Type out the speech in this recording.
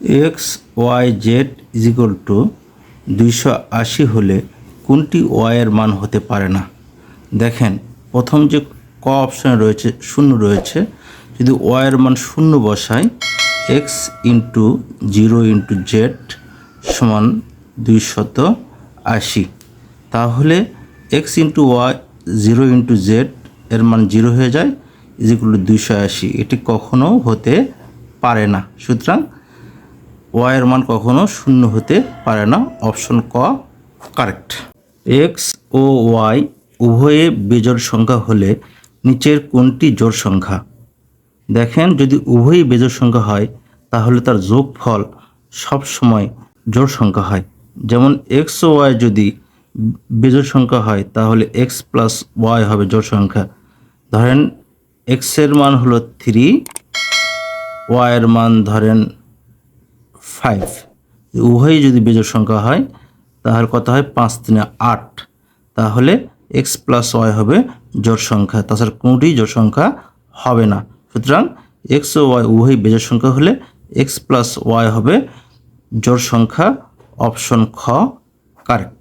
X Y Z is equal to দুইশো আশি হলে কোনটি ওয়াইয়ের মান হতে পারে না? দেখেন, প্রথম যে ক অপশানে রয়েছে, শূন্য রয়েছে, যদি ওয়াইয়ের মান শূন্য বসাই, X into zero into Z সমান দুইশত আশি। তাহলে X into Y, zero into Z এর মান জিরো হয়ে যায়, ইজ ইকুয়াল টু দুইশো আশি। এটি কখনো হতে পারে না। সুতরাং ওয়াইয়ের মান কখনো শূন্য হতে পারে না। অপশন ক, কারেক্ট। এক্স ও ওয়াই উভয়ে বেজোড় সংখ্যা হলে নিচের কোনটি জোড় সংখ্যা? দেখেন, যদি উভয়ই বেজোড় সংখ্যা হয়, তাহলে তার যোগফল সবসময় জোড় সংখ্যা হয়। যেমন এক্স ও ওয়াই যদি বেজোড় সংখ্যা হয়, তাহলে এক্স প্লাস ওয়াই হবে জোড় সংখ্যা। ধরেন, এক্সের মান হলো থ্রি, ওয়াইয়ের মান ধরেন ফাইভ উভয়ই যদি বেজোর সংখ্যা হয়, তাহলে কত হয়? পাঁচ তিনে আট। তাহলে এক্স প্লাস ওয়াই হবে জোর সংখ্যা। তাছাড়া কোনোটি জোর সংখ্যা হবে না? সুতরাং এক্স ও ওয়াই উভয়ই বেজোর সংখ্যা হলে এক্স প্লাস ওয়াই হবে জোর সংখ্যা অপশন খ। কারেক্ট